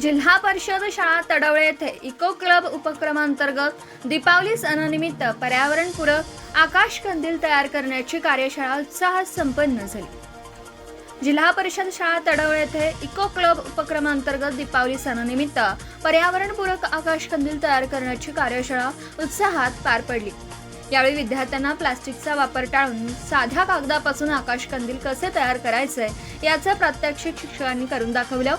जिल्हा परिषद शाळा तडवळे येथे इको क्लब उपक्रमांतर्गत दीपावली सणानिमित्त पर्यावरणपूरक आकाश कंदील तयार करण्याची कार्यशाळा उत्साहात संपन्न झाली. जिल्हा परिषद शाळा तडवळे येथे इको क्लब उपक्रमांतर्गत दीपावली सणानिमित्त पर्यावरणपूरक आकाश कंदील तयार करण्याची कार्यशाळा उत्साहात पार पडली. यावेळी विद्यार्थ्यांना प्लास्टिकचा वापर टाळून साध्या कागदापासून आकाश कंदील कसे तयार करायचे याचं प्रात्यक्षिक शिक्षकांनी करून दाखवलं.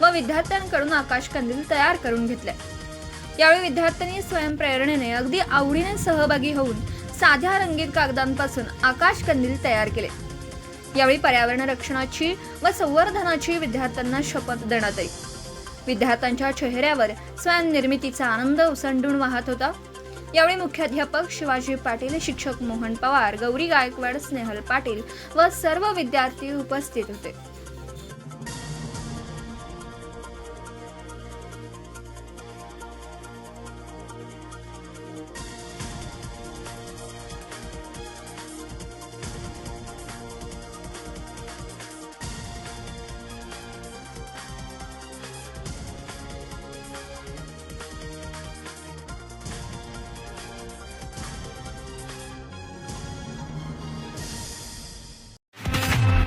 व विद्यार्थ्यांकडून आकाश कंदील तयार करून घेतले. यावेळी विद्यार्थ्यांनी स्वयंप्रेरणेने अगदी आवडीने सहभागी होऊन साध्या रंगीत कागदांपासून आकाश कंदील तयार केले. यावेळी पर्यावरण रक्षणाची व संवर्धनाची विद्यार्थ्यांना शपथ देण्यात आली. विद्यार्थ्यांच्या चेहऱ्यावर स्वयंनिर्मितीचा आनंद उसंडून वाहत होता. यावेळी मुख्याध्यापक शिवाजी पाटील शिक्षक मोहन पवार गौरी गायकवाड स्नेहल पाटील व सर्व विद्यार्थी उपस्थित होते.